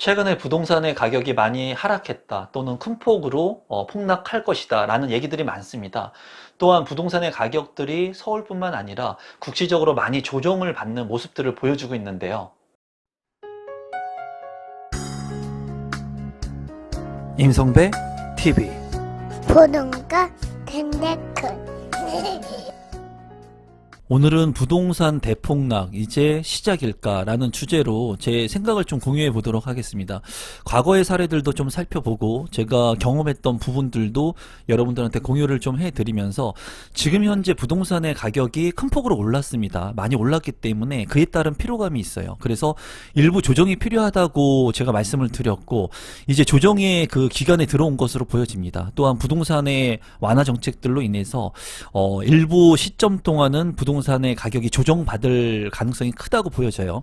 최근에 부동산의 가격이 많이 하락했다 또는 큰 폭으로 어, 폭락할 것이다 라는 얘기들이 많습니다. 또한 부동산의 가격들이 서울뿐만 아니라 국시적으로 많이 조정을 받는 모습들을 보여주고 있는데요. 임성배 TV 보동과 텐데크 오늘은 부동산 대폭락 이제 시작일까라는 주제로 제 생각을 좀 공유해 보도록 하겠습니다. 과거의 사례들도 좀 살펴보고 제가 경험했던 부분들도 여러분들한테 공유를 좀 해드리면서 지금 현재 부동산의 가격이 큰 폭으로 올랐습니다. 많이 올랐기 때문에 그에 따른 피로감이 있어요. 그래서 일부 조정이 필요하다고 제가 말씀을 드렸고 이제 조정의 그 기간에 들어온 것으로 보여집니다. 또한 부동산의 완화 정책들로 인해서 어, 일부 시점 동안은 부동산 의 가격이 조정받을 가능성이 크다고 보여져요.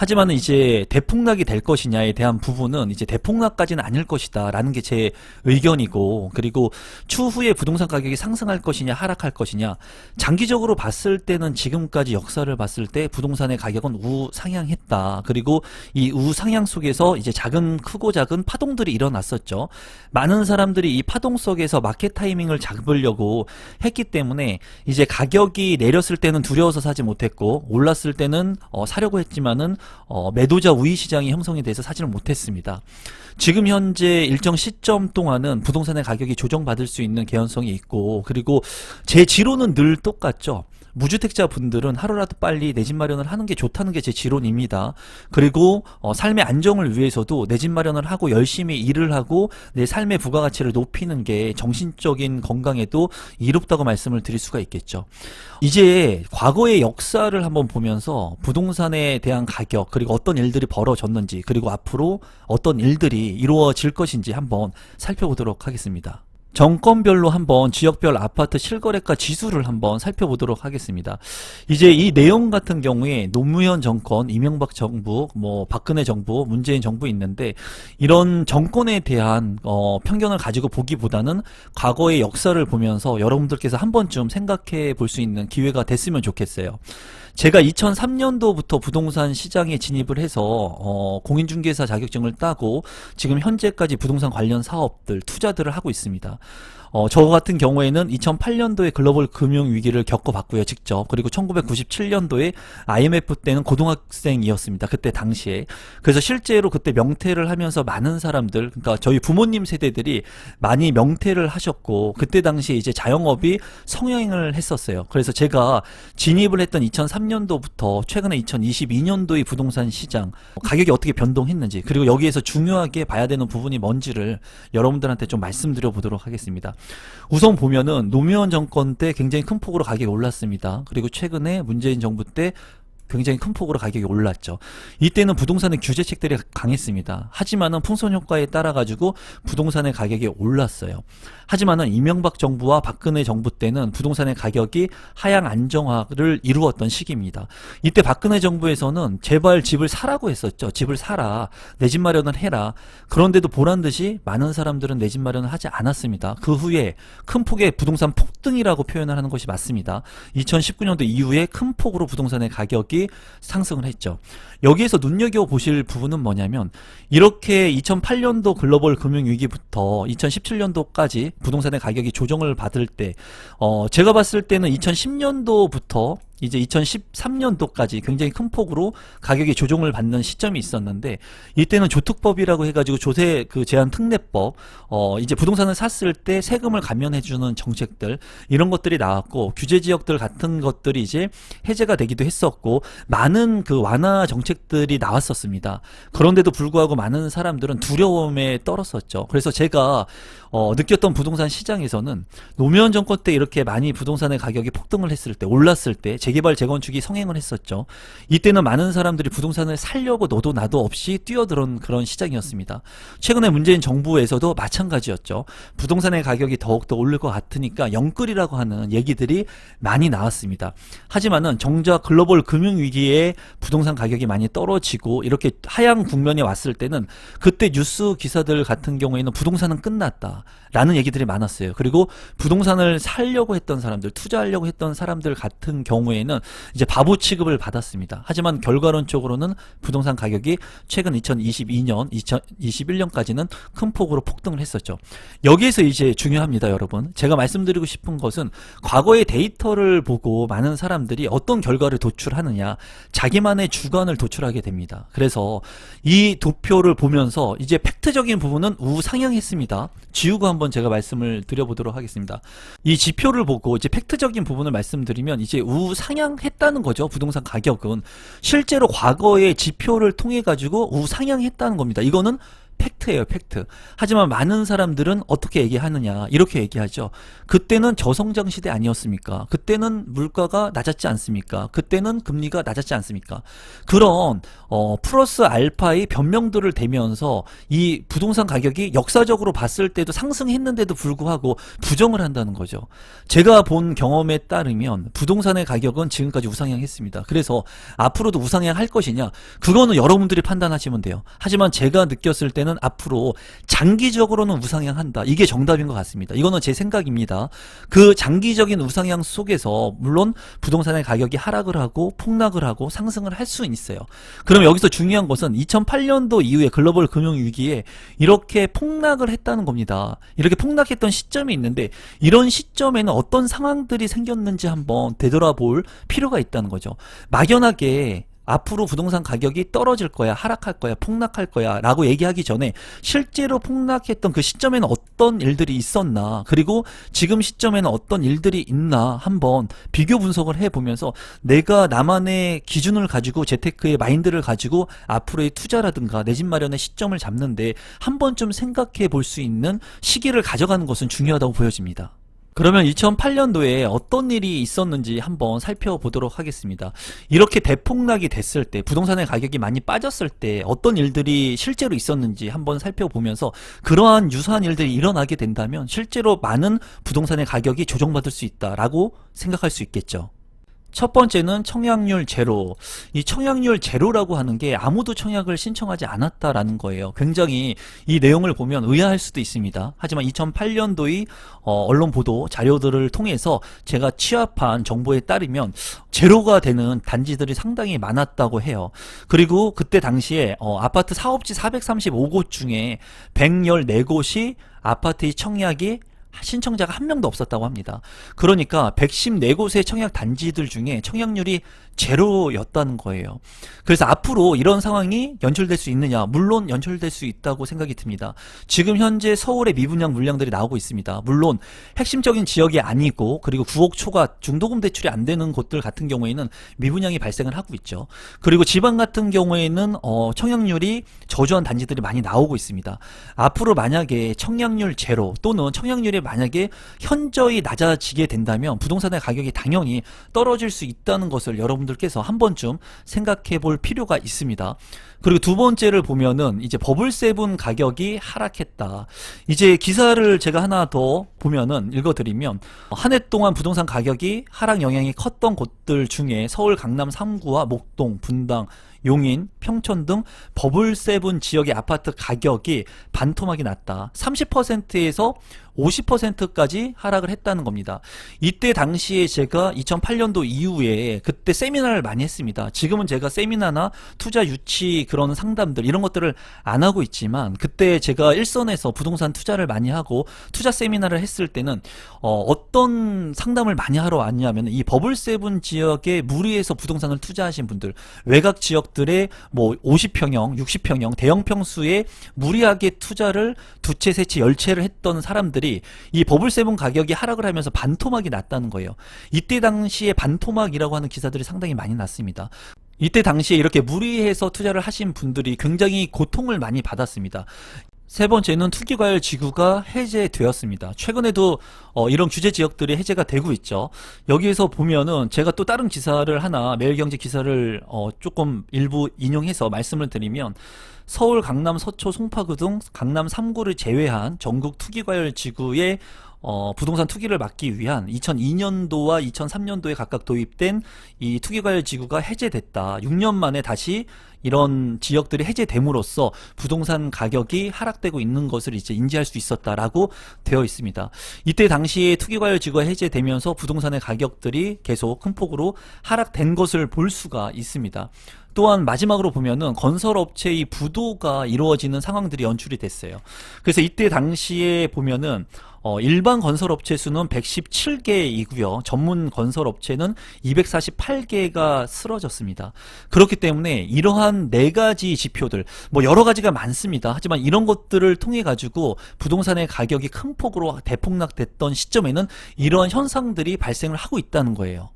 하지만 이제 대폭락이 될 것이냐에 대한 부분은 이제 대폭락까지는 아닐 것이다 라는 게 제 의견이고 그리고 추후에 부동산 가격이 상승할 것이냐 하락할 것이냐 장기적으로 봤을 때는 지금까지 역사를 봤을 때 부동산의 가격은 우상향했다. 그리고 이 우상향 속에서 이제 작은 크고 작은 파동들이 일어났었죠. 많은 사람들이 이 파동 속에서 마켓 타이밍을 잡으려고 했기 때문에 이제 가격이 내렸을 때는 두려워서 사지 못했고 올랐을 때는 어, 사려고 했지만은 어, 매도자 우위 시장이 형성이 돼서 사지를 못했습니다. 지금 현재 일정 시점 동안은 부동산의 가격이 조정받을 수 있는 개연성이 있고 그리고 제 지론은 늘 똑같죠. 무주택자 분들은 하루라도 빨리 내 집 마련을 하는 게 좋다는 게 제 지론입니다. 그리고 어, 삶의 안정을 위해서도 내 집 마련을 하고 열심히 일을 하고 내 삶의 부가가치를 높이는 게 정신적인 건강에도 이롭다고 말씀을 드릴 수가 있겠죠. 이제 과거의 역사를 한번 보면서 부동산에 대한 가격 그리고 어떤 일들이 벌어졌는지 그리고 앞으로 어떤 일들이 이루어질 것인지 한번 살펴보도록 하겠습니다. 정권별로 한번 지역별 아파트 실거래가 지수를 한번 살펴보도록 하겠습니다. 이제 이 내용 같은 경우에 노무현 정권, 이명박 정부, 뭐 박근혜 정부, 문재인 정부 있는데 이런 정권에 대한 어, 편견을 가지고 보기보다는 과거의 역사를 보면서 여러분들께서 한 번쯤 생각해 볼 수 있는 기회가 됐으면 좋겠어요. 제가 2003년도부터 부동산 시장에 진입을 해서 어, 공인중개사 자격증을 따고 지금 현재까지 부동산 관련 사업들 투자들을 하고 있습니다. 어, 저 같은 경우에는 2008년도에 글로벌 금융 위기를 겪어봤고요, 직접. 그리고 1997년도에 IMF 때는 고등학생이었습니다. 그때 당시에. 그래서 실제로 그때 명퇴를 하면서 많은 사람들, 그러니까 저희 부모님 세대들이 많이 명퇴를 하셨고, 그때 당시에 이제 자영업이 성행을 했었어요. 그래서 제가 진입을 했던 2003년도부터 최근에 2022년도의 부동산 시장, 가격이 어떻게 변동했는지, 그리고 여기에서 중요하게 봐야 되는 부분이 뭔지를 여러분들한테 좀 말씀드려 보도록 하겠습니다. 우선 보면은 노무현 정권 때 굉장히 큰 폭으로 가격이 올랐습니다. 그리고 최근에 문재인 정부 때 굉장히 큰 폭으로 가격이 올랐죠. 이때는 부동산의 규제책들이 강했습니다. 하지만은 풍선 효과에 따라 가지고 부동산의 가격이 올랐어요. 하지만은 이명박 정부와 박근혜 정부 때는 부동산의 가격이 하향 안정화를 이루었던 시기입니다. 이때 박근혜 정부에서는 제발 집을 사라고 했었죠. 집을 사라. 내 집 마련을 해라. 그런데도 보란 듯이 많은 사람들은 내 집 마련을 하지 않았습니다. 그 후에 큰 폭의 부동산 폭등이라고 표현을 하는 것이 맞습니다. 2019년도 이후에 큰 폭으로 부동산의 가격이 상승을 했죠. 여기에서 눈여겨 보실 부분은 뭐냐면 이렇게 2008년도 글로벌 금융 위기부터 2017년도까지 부동산의 가격이 조정을 받을 때 어, 제가 봤을 때는 2010년도부터 이제 2013년도까지 굉장히 큰 폭으로 가격이 조정을 받는 시점이 있었는데 이때는 조특법이라고 해가지고 조세 그 제한 특례법 어 이제 부동산을 샀을 때 세금을 감면해주는 정책들 이런 것들이 나왔고 규제 지역들 같은 것들이 이제 해제가 되기도 했었고 많은 그 완화 정책들이 나왔었습니다. 그런데도 불구하고 많은 사람들은 두려움에 떨었었죠. 그래서 제가 어, 느꼈던 부동산 시장에서는 노무현 정권 때 이렇게 많이 부동산의 가격이 폭등을 했을 때 올랐을 때 재개발 재건축이 성행을 했었죠. 이때는 많은 사람들이 부동산을 살려고 너도 나도 없이 뛰어들은 그런 시장이었습니다. 최근에 문재인 정부에서도 마찬가지였죠. 부동산의 가격이 더욱더 오를 것 같으니까 영끌이라고 하는 얘기들이 많이 나왔습니다. 하지만은 정작 글로벌 금융 위기에 부동산 가격이 많이 떨어지고 이렇게 하향 국면에 왔을 때는 그때 뉴스 기사들 같은 경우에는 부동산은 끝났다. 라는 얘기들이 많았어요. 그리고 부동산을 살려고 했던 사람들, 투자하려고 했던 사람들 같은 경우에는 이제 바보 취급을 받았습니다. 하지만 결과론적으로는 부동산 가격이 최근 2022년, 2021년까지는 큰 폭으로 폭등을 했었죠. 여기에서 이제 중요합니다, 여러분. 제가 말씀드리고 싶은 것은 과거의 데이터를 보고 많은 사람들이 어떤 결과를 도출하느냐, 자기만의 주관을 도출하게 됩니다. 그래서 이 도표를 보면서 이제 팩트적인 부분은 우상향했습니다. 지 우고 한번 제가 말씀을 드려보도록 하겠습니다. 이 지표를 보고 이제 팩트적인 부분을 말씀드리면 이제 우상향했다는 거죠. 부동산 가격은 실제로 과거의 지표를 통해 가지고 우상향했다는 겁니다. 이거는 팩트예요, 팩트. 하지만 많은 사람들은 어떻게 얘기하느냐, 이렇게 얘기하죠. 그때는 저성장 시대 아니었습니까? 그때는 물가가 낮았지 않습니까? 그때는 금리가 낮았지 않습니까? 그런, 어, 플러스 알파의 변명들을 대면서 이 부동산 가격이 역사적으로 봤을 때도 상승했는데도 불구하고 부정을 한다는 거죠. 제가 본 경험에 따르면 부동산의 가격은 지금까지 우상향했습니다. 그래서 앞으로도 우상향 할 것이냐? 그거는 여러분들이 판단하시면 돼요. 하지만 제가 느꼈을 때는 앞으로 장기적으로는 우상향한다. 이게 정답인 것 같습니다. 이거는 제 생각입니다. 그 장기적인 우상향 속에서 물론 부동산의 가격이 하락을 하고 폭락을 하고 상승을 할 수는 있어요. 그럼 여기서 중요한 것은 2008년도 이후에 글로벌 금융 위기에 이렇게 폭락을 했다는 겁니다. 이렇게 폭락했던 시점이 있는데 이런 시점에는 어떤 상황들이 생겼는지 한번 되돌아볼 필요가 있다는 거죠. 막연하게 앞으로 부동산 가격이 떨어질 거야, 하락할 거야, 폭락할 거야 라고 얘기하기 전에 실제로 폭락했던 그 시점에는 어떤 일들이 있었나, 그리고 지금 시점에는 어떤 일들이 있나 한번 비교 분석을 해보면서 내가 나만의 기준을 가지고 재테크의 마인드를 가지고 앞으로의 투자라든가 내 집 마련의 시점을 잡는데 한 번쯤 생각해 볼 수 있는 시기를 가져가는 것은 중요하다고 보여집니다. 그러면 2008년도에 어떤 일이 있었는지 한번 살펴보도록 하겠습니다. 이렇게 대폭락이 됐을 때, 부동산의 가격이 많이 빠졌을 때 어떤 일들이 실제로 있었는지 한번 살펴보면서 그러한 유사한 일들이 일어나게 된다면 실제로 많은 부동산의 가격이 조정받을 수 있다라고 생각할 수 있겠죠. 첫 번째는 청약률 제로. 이 청약률 제로라고 하는 게 아무도 청약을 신청하지 않았다라는 거예요. 굉장히 이 내용을 보면 의아할 수도 있습니다. 하지만 2008년도의 어, 언론 보도 자료들을 통해서 제가 취합한 정보에 따르면 제로가 되는 단지들이 상당히 많았다고 해요. 그리고 그때 당시에 어, 아파트 사업지 435곳 중에 114곳이 아파트의 청약이 신청자가 한 명도 없었다고 합니다. 그러니까 114곳의 청약 단지들 중에 청약률이 제로였다는 거예요. 그래서 앞으로 이런 상황이 연출될 수 있느냐? 물론 연출될 수 있다고 생각이 듭니다. 지금 현재 서울의 미분양 물량들이 나오고 있습니다. 물론 핵심적인 지역이 아니고 그리고 9억 초과 중도금 대출이 안 되는 곳들 같은 경우에는 미분양이 발생을 하고 있죠. 그리고 지방 같은 경우에는 어, 청약률이 저조한 단지들이 많이 나오고 있습니다. 앞으로 만약에 청약률 제로 또는 청약률이 만약에 현저히 낮아지게 된다면 부동산의 가격이 당연히 떨어질 수 있다는 것을 여러분들께서 한 번쯤 생각해 볼 필요가 있습니다. 그리고 두 번째를 보면은 이제 버블 세븐 가격이 하락했다. 이제 기사를 제가 하나 더 보면은 읽어드리면 한 해 동안 부동산 가격이 하락 영향이 컸던 곳들 중에 서울 강남 3구와 목동, 분당, 용인, 평촌 등 버블 세븐 지역의 아파트 가격이 반토막이 났다. 30%에서 50%까지 하락을 했다는 겁니다. 이때 당시에 제가 2008년도 이후에 그때 세미나를 많이 했습니다. 지금은 제가 세미나나 투자 유치 그런 상담들 이런 것들을 안 하고 있지만 그때 제가 일선에서 부동산 투자를 많이 하고 투자 세미나를 했을 때는 어, 어떤 상담을 많이 하러 왔냐면 이 버블 세븐 지역에 무리해서 부동산을 투자하신 분들 외곽 지역들의 뭐 50평형, 60평형, 대형 평수에 무리하게 투자를 두 채, 세 채, 열 채를 했던 사람들이 이 버블 세븐 가격이 하락을 하면서 반토막이 났다는 거예요. 이때 당시에 반토막이라고 하는 기사들이 상당히 많이 났습니다. 이때 당시에 이렇게 무리해서 투자를 하신 분들이 굉장히 고통을 많이 받았습니다. 세 번째는 투기과열 지구가 해제되었습니다. 최근에도 어, 이런 규제 지역들이 해제가 되고 있죠. 여기에서 보면은 제가 또 다른 기사를 하나 매일경제 기사를 어, 조금 일부 인용해서 말씀을 드리면 서울, 강남, 서초, 송파구 등 강남 3구를 제외한 전국 투기과열 지구의 어, 부동산 투기를 막기 위한 2002년도와 2003년도에 각각 도입된 이 투기과열 지구가 해제됐다. 6년 만에 다시 이런 지역들이 해제됨으로써 부동산 가격이 하락되고 있는 것을 이제 인지할 수 있었다라고 되어 있습니다. 이때 당시에 투기과열지구가 해제되면서 부동산의 가격들이 계속 큰 폭으로 하락된 것을 볼 수가 있습니다. 또한 마지막으로 보면은 건설업체의 부도가 이루어지는 상황들이 연출이 됐어요. 그래서 이때 당시에 보면은 어, 일반 건설업체 수는 117개이고요. 전문 건설업체는 248개가 쓰러졌습니다. 그렇기 때문에 이러한 네 가지 지표들, 뭐 여러 가지가 많습니다. 하지만 이런 것들을 통해 가지고 부동산의 가격이 큰 폭으로 대폭락됐던 시점에는 이러한 현상들이 발생을 하고 있다는 거예요.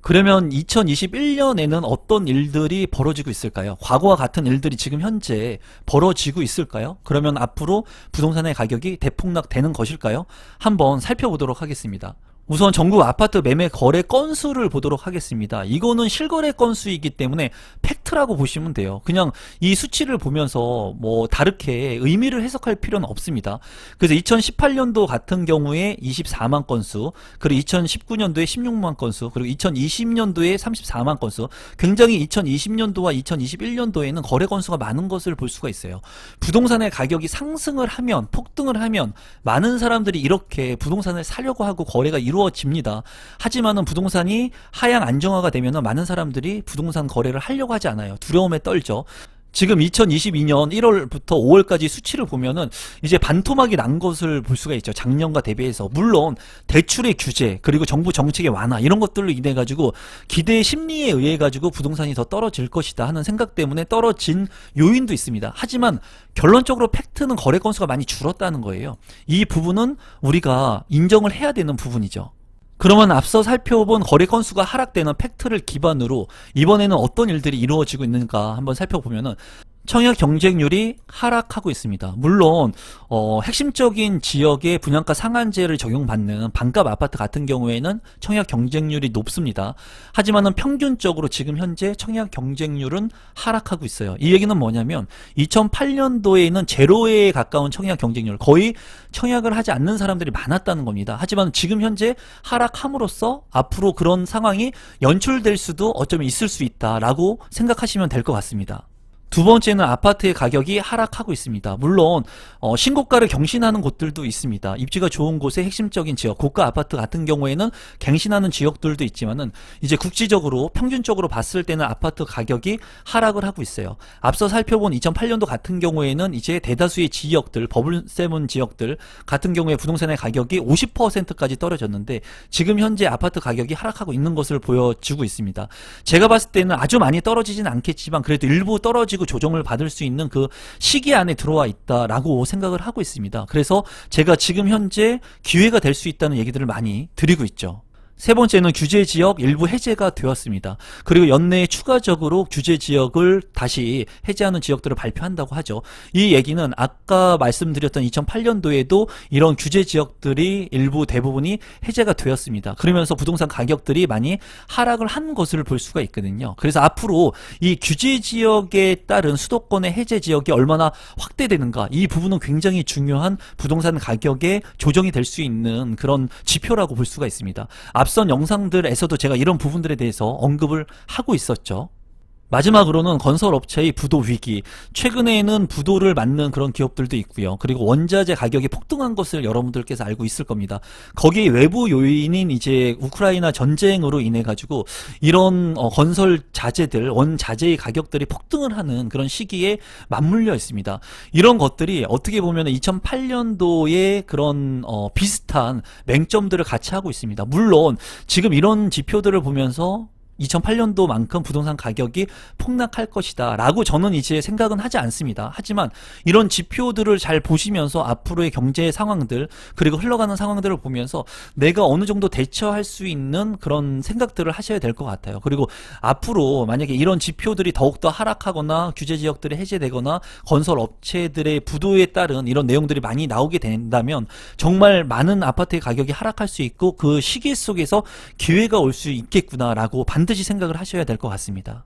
그러면 2021년에는 어떤 일들이 벌어지고 있을까요? 과거와 같은 일들이 지금 현재 벌어지고 있을까요? 그러면 앞으로 부동산의 가격이 대폭락되는 것일까요? 한번 살펴보도록 하겠습니다. 우선 전국 아파트 매매 거래 건수를 보도록 하겠습니다. 이거는 실거래 건수이기 때문에 팩트라고 보시면 돼요. 그냥 이 수치를 보면서 뭐 다르게 의미를 해석할 필요는 없습니다. 그래서 2018년도 같은 경우에 24만 건수, 그리고 2019년도에 16만 건수, 그리고 2020년도에 34만 건수, 굉장히 2020년도와 2021년도에는 거래 건수가 많은 것을 볼 수가 있어요. 부동산의 가격이 상승을 하면, 폭등을 하면 많은 사람들이 이렇게 부동산을 사려고 하고 거래가 이루 어집니다. 하지만은 부동산이 하향 안정화가 되면은 많은 사람들이 부동산 거래를 하려고 하지 않아요. 두려움에 떨죠. 지금 2022년 1월부터 5월까지 수치를 보면은 이제 반토막이 난 것을 볼 수가 있죠. 작년과 대비해서. 물론 대출의 규제 그리고 정부 정책의 완화 이런 것들로 인해 가지고 기대 심리에 의해 가지고 부동산이 더 떨어질 것이다 하는 생각 때문에 떨어진 요인도 있습니다. 하지만 결론적으로 팩트는 거래 건수가 많이 줄었다는 거예요. 이 부분은 우리가 인정을 해야 되는 부분이죠. 그러면 앞서 살펴본 거래 건수가 하락되는 팩트를 기반으로 이번에는 어떤 일들이 이루어지고 있는가 한번 살펴보면은 청약 경쟁률이 하락하고 있습니다. 물론 어, 핵심적인 지역의 분양가 상한제를 적용받는 반값 아파트 같은 경우에는 청약 경쟁률이 높습니다. 하지만은 평균적으로 지금 현재 청약 경쟁률은 하락하고 있어요. 이 얘기는 뭐냐면 2008년도에는 제로에 가까운 청약 경쟁률 거의 청약을 하지 않는 사람들이 많았다는 겁니다. 하지만 지금 현재 하락함으로써 앞으로 그런 상황이 연출될 수도 어쩌면 있을 수 있다라고 생각하시면 될 것 같습니다. 두 번째는 아파트의 가격이 하락하고 있습니다. 물론 어, 신고가를 경신하는 곳들도 있습니다. 입지가 좋은 곳의 핵심적인 지역, 고가 아파트 같은 경우에는 갱신하는 지역들도 있지만은 이제 국지적으로 평균적으로 봤을 때는 아파트 가격이 하락을 하고 있어요. 앞서 살펴본 2008년도 같은 경우에는 이제 대다수의 지역들, 버블세븐 지역들 같은 경우에 부동산의 가격이 50%까지 떨어졌는데 지금 현재 아파트 가격이 하락하고 있는 것을 보여주고 있습니다. 제가 봤을 때는 아주 많이 떨어지진 않겠지만 그래도 일부 떨어지고 조정을 받을 수 있는 그 시기 안에 들어와 있다라고 생각을 하고 있습니다. 그래서 제가 지금 현재 기회가 될 수 있다는 얘기들을 많이 드리고 있죠. 세 번째는 규제 지역 일부 해제가 되었습니다. 그리고 연내에 추가적으로 규제 지역을 다시 해제하는 지역들을 발표한다고 하죠. 이 얘기는 아까 말씀드렸던 2008년도에도 이런 규제 지역들이 일부 대부분이 해제가 되었습니다. 그러면서 부동산 가격들이 많이 하락을 한 것을 볼 수가 있거든요. 그래서 앞으로 이 규제 지역에 따른 수도권의 해제 지역이 얼마나 확대되는가 이 부분은 굉장히 중요한 부동산 가격의 조정이 될 수 있는 그런 지표라고 볼 수가 있습니다. 앞선 영상들에서도 제가 이런 부분들에 대해서 언급을 하고 있었죠. 마지막으로는 건설업체의 부도 위기. 최근에는 부도를 맞는 그런 기업들도 있고요. 그리고 원자재 가격이 폭등한 것을 여러분들께서 알고 있을 겁니다. 거기에 외부 요인인 이제 우크라이나 전쟁으로 인해 가지고 이런 어, 건설 자재들, 원자재의 가격들이 폭등을 하는 그런 시기에 맞물려 있습니다. 이런 것들이 어떻게 보면 2008년도에 그런 어, 비슷한 맹점들을 같이 하고 있습니다. 물론 지금 이런 지표들을 보면서 2008년도만큼 부동산 가격이 폭락할 것이다 라고 저는 이제 생각은 하지 않습니다. 하지만 이런 지표들을 잘 보시면서 앞으로의 경제 상황들 그리고 흘러가는 상황들을 보면서 내가 어느 정도 대처할 수 있는 그런 생각들을 하셔야 될 것 같아요. 그리고 앞으로 만약에 이런 지표들이 더욱더 하락하거나 규제 지역들이 해제되거나 건설 업체들의 부도에 따른 이런 내용들이 많이 나오게 된다면 정말 많은 아파트의 가격이 하락할 수 있고 그 시기 속에서 기회가 올 수 있겠구나라고 반 드시 생각을 하셔야 될 것 같습니다.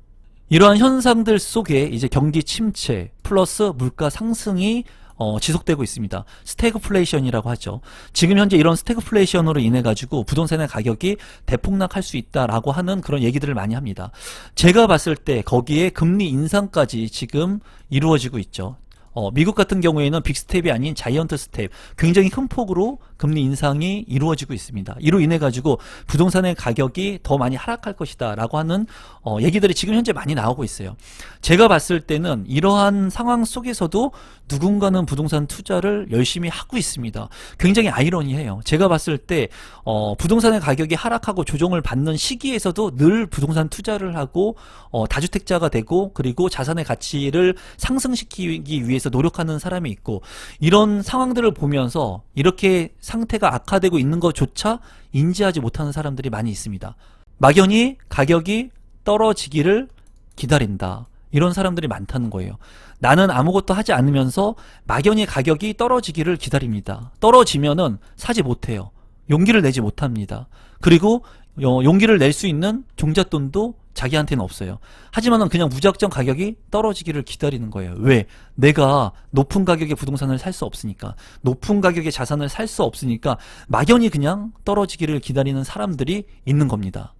이러한 현상들 속에 이제 경기 침체 플러스 물가 상승이 어, 지속되고 있습니다. 스태그플레이션이라고 하죠. 지금 현재 이런 스태그플레이션으로 인해 가지고 부동산의 가격이 대폭락할 수 있다라고 하는 그런 얘기들을 많이 합니다. 제가 봤을 때 거기에 금리 인상까지 지금 이루어지고 있죠. 어, 미국 같은 경우에는 빅스텝이 아닌 자이언트 스텝, 굉장히 큰 폭으로 금리 인상이 이루어지고 있습니다. 이로 인해 가지고 부동산의 가격이 더 많이 하락할 것이다라고 하는 어, 얘기들이 지금 현재 많이 나오고 있어요. 제가 봤을 때는 이러한 상황 속에서도 누군가는 부동산 투자를 열심히 하고 있습니다. 굉장히 아이러니해요. 제가 봤을 때 어, 부동산의 가격이 하락하고 조정을 받는 시기에서도 늘 부동산 투자를 하고 어, 다주택자가 되고 그리고 자산의 가치를 상승시키기 위해서 노력하는 사람이 있고 이런 상황들을 보면서 이렇게 상태가 악화되고 있는 것조차 인지하지 못하는 사람들이 많이 있습니다. 막연히 가격이 떨어지기를 기다린다. 이런 사람들이 많다는 거예요. 나는 아무것도 하지 않으면서 막연히 가격이 떨어지기를 기다립니다. 떨어지면은 사지 못해요. 용기를 내지 못합니다. 그리고 어, 용기를 낼 수 있는 종잣돈도 자기한테는 없어요. 하지만은 그냥 무작정 가격이 떨어지기를 기다리는 거예요. 왜? 내가 높은 가격의 부동산을 살 수 없으니까. 높은 가격의 자산을 살 수 없으니까 막연히 그냥 떨어지기를 기다리는 사람들이 있는 겁니다.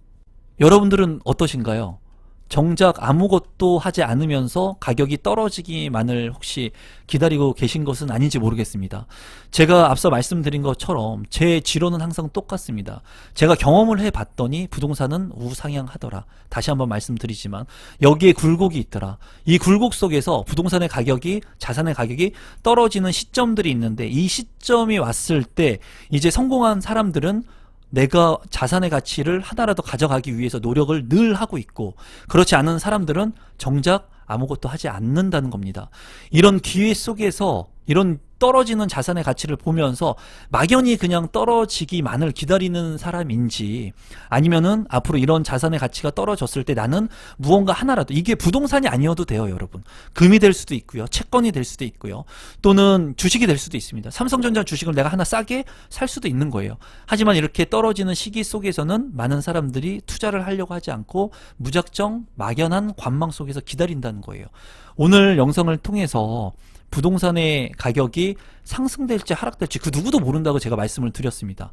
여러분들은 어떠신가요? 정작 아무것도 하지 않으면서 가격이 떨어지기만을 혹시 기다리고 계신 것은 아닌지 모르겠습니다. 제가 앞서 말씀드린 것처럼 제 지론은 항상 똑같습니다. 제가 경험을 해 봤더니 부동산은 우상향하더라. 다시 한번 말씀드리지만 여기에 굴곡이 있더라. 이 굴곡 속에서 부동산의 가격이 자산의 가격이 떨어지는 시점들이 있는데 이 시점이 왔을 때 이제 성공한 사람들은 내가 자산의 가치를 하나라도 가져가기 위해서 노력을 늘 하고 있고 그렇지 않은 사람들은 정작 아무것도 하지 않는다는 겁니다. 이런 기회 속에서 이런 떨어지는 자산의 가치를 보면서 막연히 그냥 떨어지기만을 기다리는 사람인지 아니면은 앞으로 이런 자산의 가치가 떨어졌을 때 나는 무언가 하나라도 이게 부동산이 아니어도 돼요, 여러분. 금이 될 수도 있고요. 채권이 될 수도 있고요. 또는 주식이 될 수도 있습니다. 삼성전자 주식을 내가 하나 싸게 살 수도 있는 거예요. 하지만 이렇게 떨어지는 시기 속에서는 많은 사람들이 투자를 하려고 하지 않고 무작정 막연한 관망 속에서 기다린다는 거예요. 오늘 영상을 통해서 부동산의 가격이 상승될지 하락될지 그 누구도 모른다고 제가 말씀을 드렸습니다.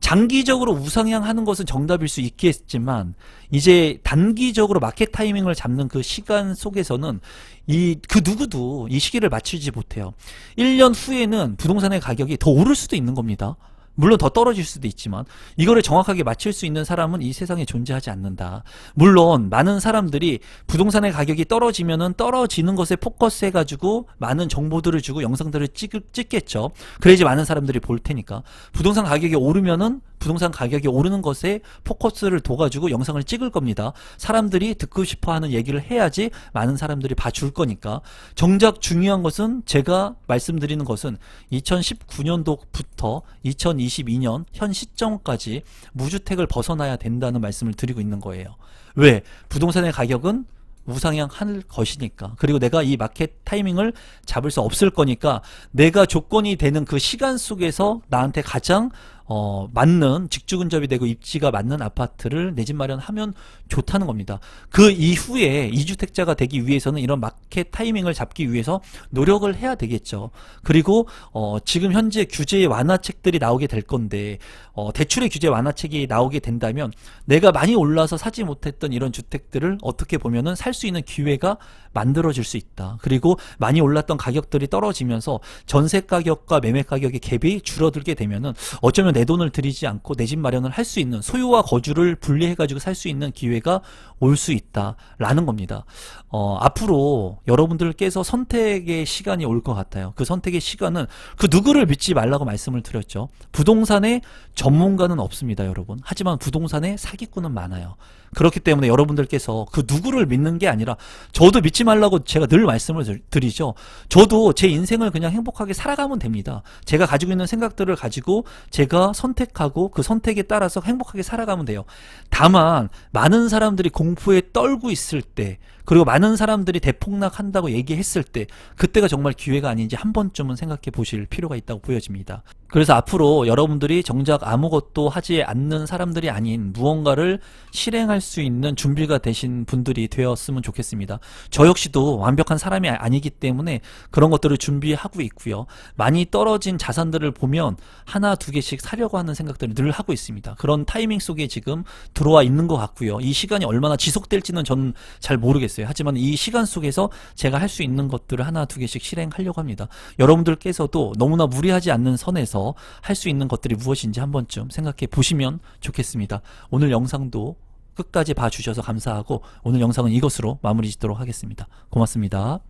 장기적으로 우상향하는 것은 정답일 수 있겠지만 이제 단기적으로 마켓 타이밍을 잡는 그 시간 속에서는 이 그 누구도 이 시기를 맞추지 못해요. 1년 후에는 부동산의 가격이 더 오를 수도 있는 겁니다. 물론 더 떨어질 수도 있지만 이거를 정확하게 맞출 수 있는 사람은 이 세상에 존재하지 않는다. 물론 많은 사람들이 부동산의 가격이 떨어지면은 떨어지는 것에 포커스 해 가지고 많은 정보들을 주고 영상들을 찍, 찍겠죠. 그래야지 많은 사람들이 볼 테니까 부동산 가격이 오르면은 부동산 가격이 오르는 것에 포커스를 둬가지고 영상을 찍을 겁니다. 사람들이 듣고 싶어 하는 얘기를 해야지 많은 사람들이 봐줄 거니까 정작 중요한 것은 제가 말씀드리는 것은 2019년도부터 2022년 현 시점까지 무주택을 벗어나야 된다는 말씀을 드리고 있는 거예요. 왜? 부동산의 가격은 우상향 할 것이니까. 그리고 내가 이 마켓 타이밍을 잡을 수 없을 거니까 내가 조건이 되는 그 시간 속에서 나한테 가장 어, 맞는 직주 근접이 되고 입지가 맞는 아파트를 내 집 마련하면 좋다는 겁니다. 그 이후에 이주택자가 되기 위해서는 이런 마켓 타이밍을 잡기 위해서 노력을 해야 되겠죠. 그리고 어, 지금 현재 규제 완화책들이 나오게 될 건데 어, 대출의 규제 완화책이 나오게 된다면 내가 많이 올라서 사지 못했던 이런 주택들을 어떻게 보면은 살 수 있는 기회가 만들어질 수 있다. 그리고 많이 올랐던 가격들이 떨어지면서 전세 가격과 매매 가격의 갭이 줄어들게 되면은 어쩌면 내 돈을 들이지 않고 내 집 마련을 할 수 있는 소유와 거주를 분리해 가지고 살 수 있는 기회가 올 수 있다라는 겁니다. 어, 앞으로 여러분들께서 선택의 시간이 올 것 같아요. 그 선택의 시간은 그 누구를 믿지 말라고 말씀을 드렸죠. 부동산의 전문가는 없습니다, 여러분. 하지만 부동산의 사기꾼은 많아요. 그렇기 때문에 여러분들께서 그 누구를 믿는 게 아니라 저도 믿지 말라고 제가 늘 말씀을 드- 드리죠. 저도 제 인생을 그냥 행복하게 살아가면 됩니다. 제가 가지고 있는 생각들을 가지고 제가 선택하고 그 선택에 따라서 행복하게 살아가면 돼요. 다만 많은 사람들이 공 포에 떨고 있을 때 그리고 많은 사람들이 대폭락한다고 얘기했을 때 그때가 정말 기회가 아닌지 한 번쯤은 생각해 보실 필요가 있다고 보여집니다. 그래서 앞으로 여러분들이 정작 아무것도 하지 않는 사람들이 아닌 무언가를 실행할 수 있는 준비가 되신 분들이 되었으면 좋겠습니다. 저 역시도 완벽한 사람이 아니기 때문에 그런 것들을 준비하고 있고요. 많이 떨어진 자산들을 보면 하나 두 개씩 사려고 하는 생각들을 늘 하고 있습니다. 그런 타이밍 속에 지금 들어와 있는 것 같고요. 이 시간이 얼마나 지속될지는 저는 잘 모르겠어요. 하지만 이 시간 속에서 제가 할 수 있는 것들을 하나 두 개씩 실행하려고 합니다. 여러분들께서도 너무나 무리하지 않는 선에서 할 수 있는 것들이 무엇인지 한 번쯤 생각해 보시면 좋겠습니다. 오늘 영상도 끝까지 봐주셔서 감사하고 오늘 영상은 이것으로 마무리 짓도록 하겠습니다. 고맙습니다.